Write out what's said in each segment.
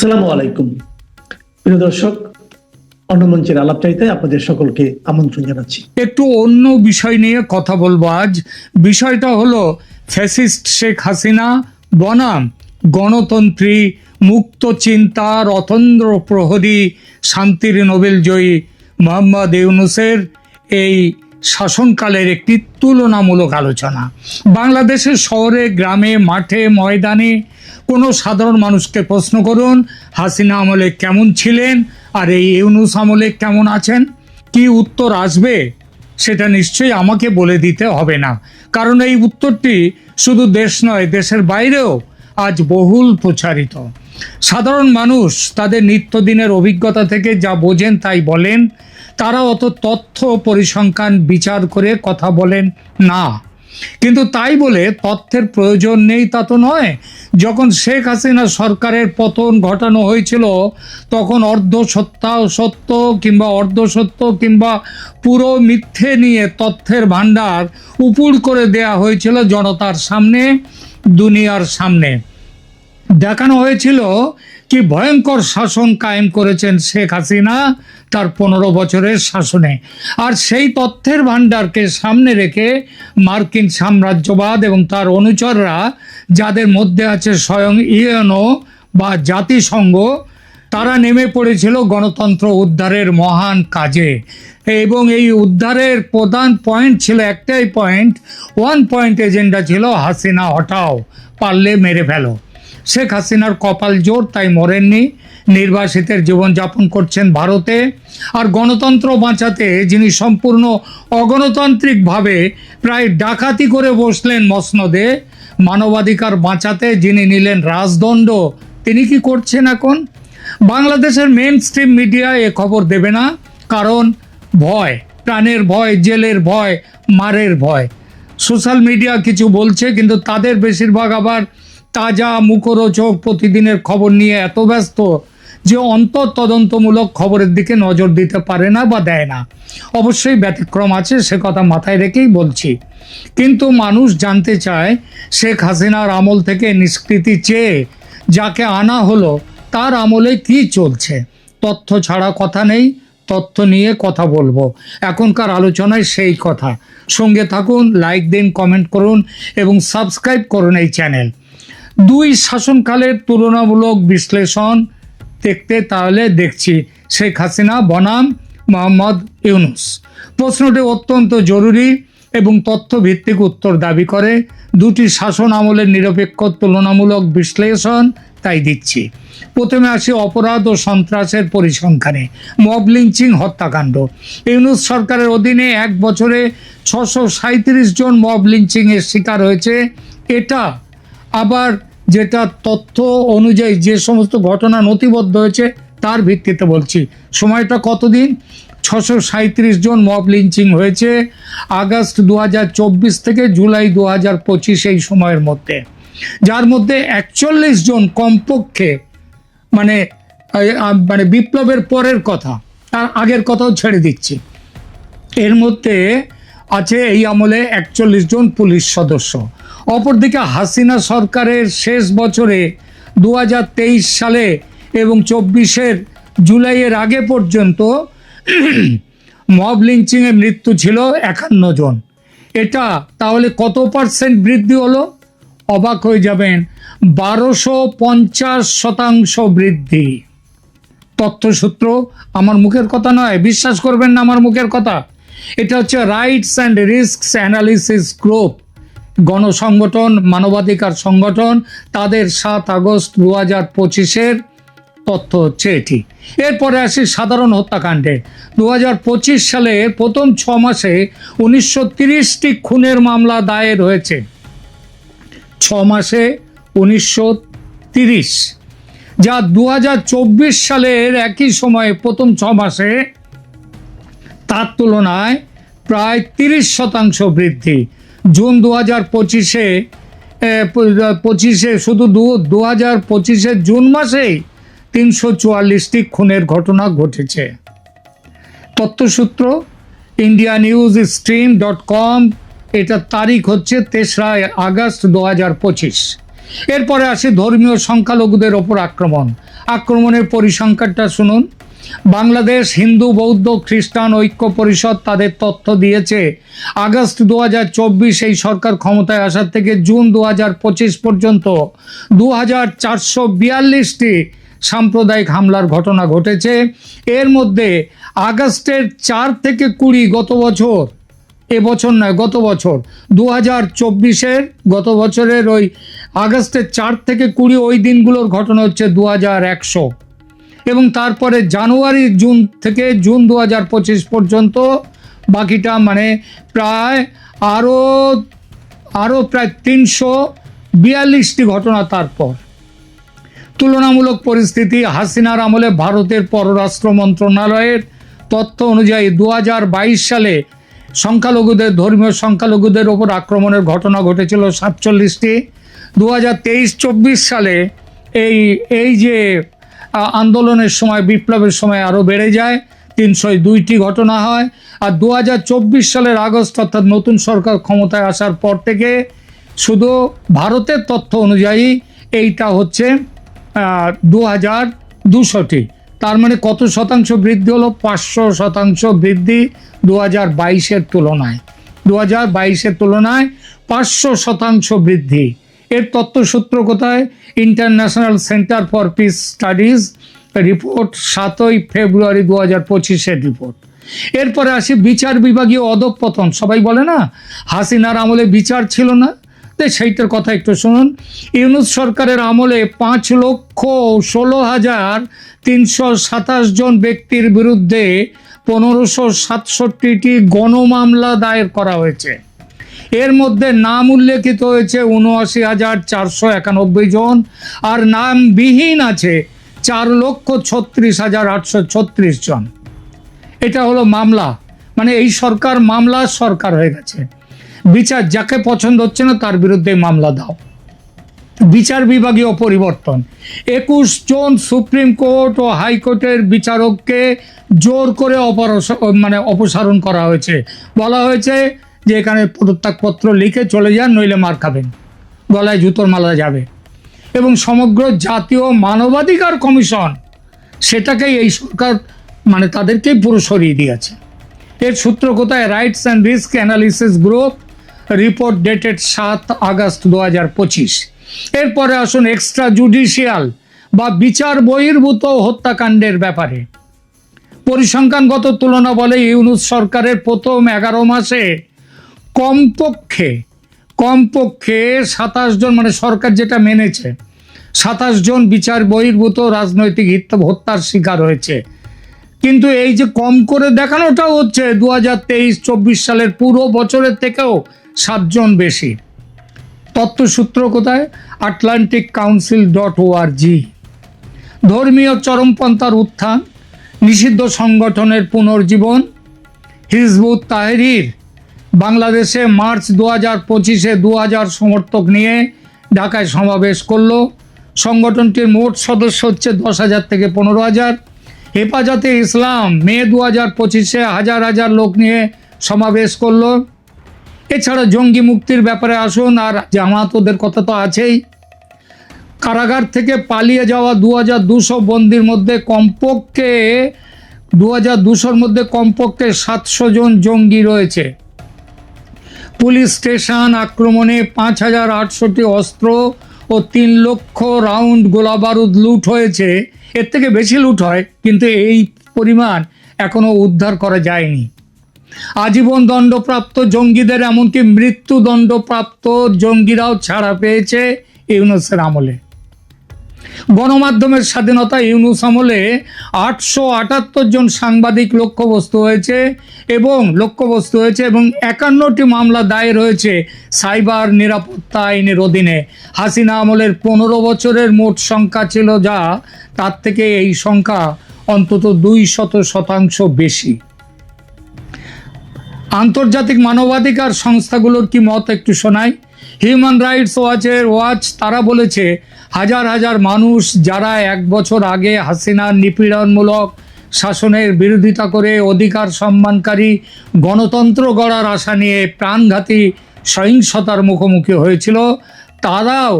আসসালামু আলাইকুম। প্রিয় দর্শক, অন্য মঞ্চের আলাপচারিতে আপনাদের সকলকে আমন্ত্রণ জানাচ্ছি। একটু অন্য বিষয় নিয়ে কথা বলব আজ। বিষয়টা হলো ফ্যাসিস্ট শেখ হাসিনা, বনাম গণতন্ত্রী, মুক্ত চিন্তা রতন্দ্র প্রহরী, শান্তির নোবেল জয়ী মোহাম্মদ ইউনুসের এই শাসনকালের একটি তুলনামূলক আলোচনা। বাংলাদেশের শহরে, গ্রামে, মাঠে, ময়দানে কোনো সাধারণ মানুষকে প্রশ্ন করুন, হাসিনা আমলে কেমন ছিলেন, আর এই ইউনুস আমলে কেমন আছেন? কি উত্তর আসবে? সেটা নিশ্চয়ই আমাকে বলে দিতে হবে না। কারণ এই উত্তরটি শুধু দেশ নয়, দেশের বাইরেও আজ বহুল প্রচারিত। সাধারণ মানুষ তাদের নিত্যদিনের অভিজ্ঞতা থেকে যা বোঝেন তাই বলেন। তারা অত তথ্য পরিসংখ্যান, বিচার করে কথা বলেন না। কিন্তু তাই বলে তথ্যের প্রয়োজন নেই তা তো নয়। যখন শেখ হাসিনা সরকারের পতন ঘটানো হয়েছিল, তখন অর্ধ সত্তা সত্য কিংবা অর্ধ সত্য কিংবা পুরো মিথ্যে নিয়ে তথ্যের ভাণ্ডার উপুড় করে দেয়া হয়েছিল জনতার সামনে, দুনিয়ার সামনে। দেখানো হয়েছিল কি ভয়ঙ্কর শাসন কায়েম করেছেন শেখ হাসিনা তার পনেরো বছরের শাসনে। আর সেই তথ্যের ভাণ্ডারকে সামনে রেখে মার্কিন সাম্রাজ্যবাদ এবং তার অনুচররা, যাদের মধ্যে আছে স্বয়ং ইউএনও বা জাতিসংঘ, তারা নেমে পড়েছিল গণতন্ত্র উদ্ধারের মহান কাজে। এবং এই উদ্ধারের প্রধান পয়েন্ট ছিল, একটাই পয়েন্ট ওয়ান পয়েন্ট এজেন্ডা ছিল হাসিনা হটাও, পারলে মেরে ফেলো। শেখ হাসিনার কপাল জোর, তাই মরেননি। নির্বাসিতের জীবনযাপন করছেন ভারতে। আর গণতন্ত্র বাঁচাতে যিনি সম্পূর্ণ অগণতান্ত্রিকভাবে প্রায় ডাকাতি করে বসলেন মসনদে, মানবাধিকার বাঁচাতে যিনি নিলেন রাজদণ্ড, তিনি কি করছেন এখন? বাংলাদেশের মেন স্ট্রিম মিডিয়া এ খবর দেবে না, কারণ ভয়, প্রাণের ভয়, জেলের ভয়, মারের ভয়। সোশ্যাল মিডিয়া কিছু বলছে, কিন্তু তাদের বেশিরভাগ আবার তাজা মুখরোচক প্রতিদিনের খবর নিয়ে এত ব্যস্ত যে অন্তর তদন্তমূলক খবরের দিকে নজর দিতে পারে না বা দেয় না। অবশ্যই ব্যতিক্রম আছে, সে কথা মাথায় রেখেই বলছি। কিন্তু মানুষ জানতে চায়, শেখ হাসিনার আমল থেকে নিষ্কৃতি চেয়ে যাকে আনা হলো, তার আমলে কি চলছে? তথ্য ছাড়া কথা নেই, তথ্য নিয়ে কথা বলব। এখনকার আলোচনায় সেই কথা। সঙ্গে থাকুন, লাইক দিন, কমেন্ট করুন এবং সাবস্ক্রাইব করুন এই চ্যানেল। দুই শাসনকালের তুলনামূলক বিশ্লেষণ দেখতে তাহলে দেখছি। শেখ হাসিনা, বনাম, মোহাম্মদ ইউনুস। প্রশ্নটি অত্যন্ত জরুরি এবং তথ্যভিত্তিক উত্তর দাবি করে। দুটি শাসন আমলের নিরপেক্ষ তুলনামূলক বিশ্লেষণ তাই দিচ্ছি। প্রথমে আসি অপরাধ ও সন্ত্রাসের পরিসংখ্যানে। মব লিঞ্চিং হত্যাকাণ্ড। ইউনুস সরকারের অধীনে এক বছরে ছশো জন মব লিঞ্চিংয়ের শিকার হয়েছে। এটা আবার যেটা তথ্য অনুযায়ী যে সমস্ত ঘটনা নথিবদ্ধ হয়েছে, তার ভিত্তিতে বলছি। সময়টা কতদিন? ছশো সাঁত্রিশ জন মব লিঞ্চিং হয়েছে আগস্ট দু হাজার চব্বিশ থেকে জুলাই দু হাজার পঁচিশ এই সময়ের মধ্যে। যার মধ্যে একচল্লিশ জন কমপক্ষে মানে মানে বিপ্লবের পরের কথা, তার আগের কথাও ছেড়ে দিচ্ছি। এর মধ্যে আছে এই আমলে একচল্লিশ জন পুলিশ সদস্য। অপরদিকে হাসিনা সরকারের শেষ বছরে দু হাজার তেইশ সালে এবং চব্বিশের জুলাইয়ের আগে পর্যন্ত মব লিঞ্চিংয়ে মৃত্যু ছিল একান্ন জন। এটা তাহলে কত পার্সেন্ট বৃদ্ধি হলো? অবাক হয়ে যাবেন, বারোশো পঞ্চাশ শতাংশ বৃদ্ধি। তথ্যসূত্র আমার মুখের কথা নয়, বিশ্বাস করবেন না আমার মুখের কথা। এটা হচ্ছে rights and risks analysis group গণসংগঠন, মানবাধিকার সংগঠন, তাদের সাত আগস্ট দু হাজার পঁচিশের তথ্য হচ্ছে এটি। এরপরে আসি সাধারণ হত্যাকাণ্ডে। দু হাজার পঁচিশ সালে প্রথম ছ মাসে উনিশশো তিরিশটি খুনের মামলা দায়ের হয়েছে। ছ মাসে উনিশশো তিরিশ। যা দু হাজার চব্বিশ সালের একই সময়ে প্রথম ছ মাসে তার তুলনায় প্রায় তিরিশ শতাংশ বৃদ্ধি। জুন দু হাজার পঁচিশে পঁচিশে শুধু দু দু হাজার পঁচিশের জুন মাসেই তিনশো চুয়াল্লিশটি খুনের ঘটনা ঘটেছে। তথ্যসূত্র India news stream dot com এটার তারিখ হচ্ছে তেসরা আগস্ট দু হাজার পঁচিশ। এরপরে আসে ধর্মীয় সংখ্যালঘুদের ওপর আক্রমণ। আক্রমণের পরিসংখ্যানটা শুনুন। বাংলাদেশ হিন্দু, বৌদ্ধ, খ্রিস্টান ঐক্য পরিষদ তাদের তথ্য দিয়েছে। আগস্ট দু হাজার চব্বিশ এই সরকার ক্ষমতায় আসার থেকে জুন দু হাজার পঁচিশ পর্যন্ত দু হাজার চারশো বিয়াল্লিশটি সাম্প্রদায়িক হামলার ঘটনা ঘটেছে। এর মধ্যে আগস্টের চার থেকে কুড়ি গত বছর এবছর নয়, গত বছর দু হাজার চব্বিশের গত বছরের ওই আগস্টের চার থেকে কুড়ি ওই দিনগুলোর ঘটনা হচ্ছে দু হাজার একশো। এবং তারপরে জানুয়ারি, জুন থেকে জুন দু হাজার পঁচিশ পর্যন্ত বাকিটা মানে প্রায় আরও আরও প্রায় তিনশো বিয়াল্লিশটি ঘটনা তারপর। তুলনামূলক পরিস্থিতি, হাসিনার আমলে ভারতের পররাষ্ট্র মন্ত্রণালয়ের তথ্য অনুযায়ী দু হাজার বাইশ সালে সংখ্যালঘুদের, ধর্মীয় সংখ্যালঘুদের ওপর আক্রমণের ঘটনা ঘটেছিল সাতচল্লিশটি। দু হাজার সালে এই এই যে আন্দোলনের সময়, বিপ্লবের সময় আরও বেড়ে যায়। তিনশো দুইটি ঘটনা হয়। আর দু হাজার চব্বিশ সালের আগস্ট, অর্থাৎ নতুন সরকার ক্ষমতায় আসার পর থেকে শুধু ভারতের তথ্য অনুযায়ী এইটা হচ্ছে দু হাজার দুশোটি। তার মানে কত শতাংশ বৃদ্ধি হলো? পাঁচশো শতাংশ বৃদ্ধি দু হাজার বাইশের তুলনায়। দু হাজার বাইশের তুলনায় পাঁচশো শতাংশ বৃদ্ধি। এর তত্ত্বসূত্র কোথায়? International centre for peace studies report সাতই ফেব্রুয়ারি দু হাজার পঁচিশের রিপোর্ট এরপরে আসি বিচার বিভাগীয় অধঃপতন সবাই বলে না, হাসিনার আমলে বিচার ছিল না? সেইটার কথা একটু শুনুন। ইউনুস সরকারের আমলে পাঁচ লক্ষ ষোলো হাজার তিনশো সাতাশ জন ব্যক্তির বিরুদ্ধে পনেরোশো সাতষট্টিটি গণমামলা দায়ের করা হয়েছে। এর মধ্যে নাম উল্লেখিত হয়েছে উনআশি হাজার চারশো একানব্বই জন, আর নামবিহীন আছে চার লক্ষ ছত্রিশ হাজার আটশো ছত্রিশ জন। এটা হলো মামলা। মানে এই সরকার মামলার সরকার হয়ে গেছে। বিচার যাকে পছন্দ হচ্ছে না তার বিরুদ্ধে মামলা দাও। বিচার বিভাগীয় পরিবর্তন। একুশ জন সুপ্রিম কোর্ট ও হাইকোর্টের বিচারককে জোর করে অপরস- মানে অপসারণ করা হয়েছে। বলা হয়েছে যে এখানে পদত্যাগপত্র লিখে চলে যান, নইলে মার খাবেন। গলায় জুতোর মালা যাবে। এবং সমগ্র জাতীয় মানবাধিকার কমিশন সেটাকেই এই সরকার মানে তাদেরকেই পুরো সরিয়ে দিয়েছে। এর সূত্র কোথায়? Rights and risk analysis group report dated সাত আগস্ট দু হাজার পঁচিশ। এরপরে আসুন এক্সট্রা জুডিশিয়াল বা বিচার বহির্ভূত হত্যাকাণ্ডের ব্যাপারে। পরিসংখ্যানগত তুলনা বলে ইউনুস সরকারের প্রথম এগারো মাসে কমপক্ষে কমপক্ষে সাতাশ জন মানে সরকার যেটা মেনেছে, সাতাশ জন বিচার বহির্ভূত রাজনৈতিক হিত- হত্যার শিকার হয়েছে। কিন্তু এই যে কম করে দেখানোটাও হচ্ছে দু হাজার তেইশ, চব্বিশ সালের পুরো বছরের থেকেও সাতজন বেশি। তথ্যসূত্র কোথায়? আটলান্টিক কাউন্সিল ডট ওআরজি ধর্মীয় চরমপন্থার উত্থান, নিষিদ্ধ সংগঠনের পুনর্জীবন, হিজবুত তাহরির বাংলাদেশে মার্চ দু হাজার পঁচিশে দু হাজার সমর্থক নিয়ে ঢাকায় সমাবেশ করল। সংগঠনটির মোট সদস্য হচ্ছে দশ হাজার থেকে পনেরো হাজার। হেফাজতে ইসলাম মে দু হাজার পঁচিশে হাজার হাজার লোক নিয়ে সমাবেশ করল। এছাড়া জঙ্গি মুক্তির ব্যাপারে আসুন, আর জামাত ওদের কথা তো আছেই। কারাগার থেকে পালিয়ে যাওয়া দু হাজার দুশো বন্দির মধ্যে কমপক্ষে দু হাজার দুশোর মধ্যে কমপক্ষে সাতশো জন জঙ্গি রয়েছে। পুলিশ স্টেশন আক্রমণে পাঁচ হাজার আটশোটি অস্ত্র ও তিন লক্ষ রাউন্ড গোলাবারুদ লুট হয়েছে। এর থেকে বেশি লুট হয়, কিন্তু এই পরিমাণ এখনও উদ্ধার করা যায়নি। আজীবন দণ্ডপ্রাপ্ত জঙ্গিদের এমনকি মৃত্যুদণ্ডপ্রাপ্ত জঙ্গিরাও ছাড়া পেয়েছে ইউনুসের আমলে। গণমাধ্যমের স্বাধীনতা ইউনুস আমলে আটশো আটাত্তর জন সাংবাদিক লক্ষ্যবস্তু হয়েছে এবং লক্ষ্যবস্তু হয়েছে এবং একান্নটি মামলা দায়ের হয়েছে সাইবার নিরাপত্তা আইনের অধীনে। হাসিনা আমলের পনেরো বছরের মোট সংখ্যা ছিল যা তার থেকে এই সংখ্যা অন্তত দুই শত শতাংশ বেশি। আন্তর্জাতিক মানবাধিকার সংস্থাগুলোর কি মত একটু শোনাই। হিউম্যান রাইটস ওয়াচের ওয়াচ তারা বলেছে, হাজার হাজার মানুষ যারা এক বছর আগে হাসিনার নিপীড়নমূলক শাসনের বিরোধিতা করে অধিকার সম্মানকারী গণতন্ত্র গড়ার আশা নিয়ে প্রাণঘাতী সহিংসতার মুখোমুখি হয়েছিল, তারাও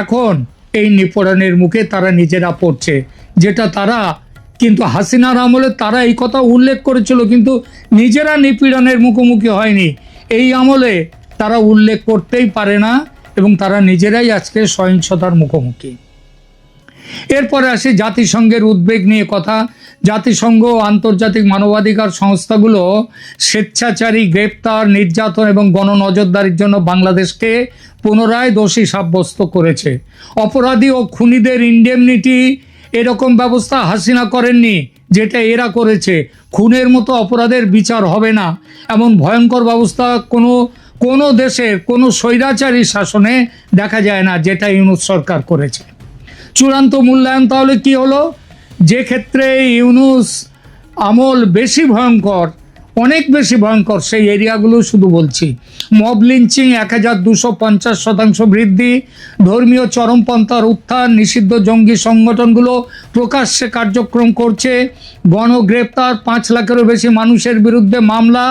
এখন এই নিপীড়নের মুখে তারা নিজেরা পড়ছে। যেটা তারা, কিন্তু হাসিনার আমলে তারা এই কথা উল্লেখ করেছিল, কিন্তু নিজেরা নিপীড়নের মুখোমুখি হয়নি। এই আমলে তারা উল্লেখ করতেই পারে না এবং তারা নিজেরাই আজকে সহিংসতার মুখোমুখি। এরপরে আসি জাতিসংঘের উদ্বেগ নিয়ে কথা। জাতিসংঘ ও আন্তর্জাতিক মানবাধিকার সংস্থাগুলো স্বেচ্ছাচারী, গ্রেপ্তার, নির্যাতন এবং গণনজরদারির জন্য বাংলাদেশকে পুনরায় দোষী সাব্যস্ত করেছে। অপরাধী ও খুনিদের ইন্ডেমনিটি এরকম ব্যবস্থা হাসিনা করেননি, যেটা এরা করেছে। খুনের মতো অপরাধের বিচার হবে না। এমন ভয়ঙ্কর ব্যবস্থা কোনো কোনো দেশের কোনো স্বৈরাচারী শাসনে দেখা যায় না যেটা ইউনুস সরকার করেছে। চূড়ান্ত মূল্যায়ন তাহলে কি হলো? যে ক্ষেত্রে ইউনুস আমল বেশি ভয়ঙ্কর অনেক বেশি ভয়ঙ্কর। সেই এরিয়াগুলো শুধু বলছি। মব লিঞ্চিং এক হাজার দুশো পঞ্চাশ শতাংশ বৃদ্ধি, ধর্মীয় চরমপন্থার উত্থান, নিষিদ্ধ জঙ্গি সংগঠনগুলো প্রকাশ্যে কার্যক্রম করছে। গণগ্রেপ্তার পাঁচ লাখেরও বেশি মানুষের বিরুদ্ধে মামলা,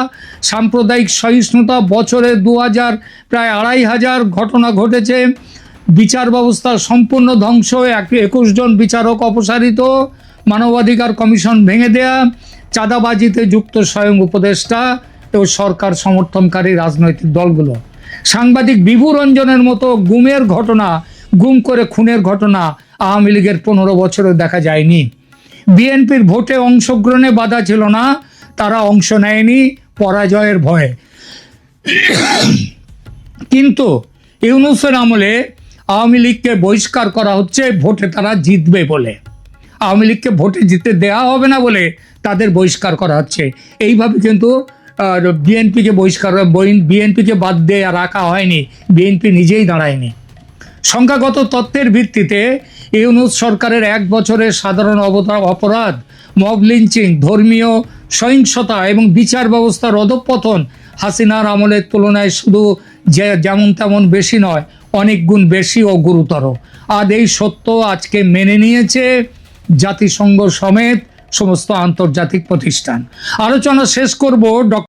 সাম্প্রদায়িক সহিষ্ণুতা, বছরে দু হাজার, প্রায় আড়াই হাজার ঘটনা ঘটেছে। বিচার ব্যবস্থা সম্পূর্ণ ধ্বংস এক একুশ জন বিচারক অপসারিত। মানবাধিকার কমিশন ভেঙে দেয়া। চাঁদাবাজিতে যুক্ত স্বয়ং উপদেষ্টা ও সরকার সমর্থনকারী রাজনৈতিক দলগুলো। সাংবাদিক বিভু রঞ্জনের মতো গুমের ঘটনা, গুম করে খুনের ঘটনা আওয়ামী লীগের পনেরো বছরেও দেখা যায়নি। বিএনপির ভোটে অংশগ্রহণে বাধা ছিল না, তারা অংশ নেয়নি পরাজয়ের ভয়ে। কিন্তু ইউনুসের আমলে আওয়ামী লীগকে বহিষ্কার করা হচ্ছে, ভোটে তারা জিতবে বলে। আওয়ামী লীগকে ভোটে জিতে দেওয়া হবে না বলে তাদের বহিষ্কার করা হচ্ছে। এইভাবে কিন্তু বিএনপিকে বহিষ্কার বিএনপিকে বাদ দিয়ে রাখা হয়নি। বিএনপি নিজেই দাঁড়ায়নি। সংখ্যাগত তত্ত্বের ভিত্তিতে ইউনুস সরকারের এক বছরের সাধারণ অবতা- অপরাধ, মব লিঞ্চিং, ধর্মীয় সহিংসতা এবং বিচার ব্যবস্থার অধঃপতন হাসিনার আমলের তুলনায় শুধু যে যেমন তেমন বেশি নয়, অনেক গুণ বেশি ও গুরুতর। আর এই সত্য আজকে মেনে নিয়েছে জাতিসংঘ সমেত সমস্ত আন্তর্জাতিক প্রতিষ্ঠান। আলোচনা শেষ করব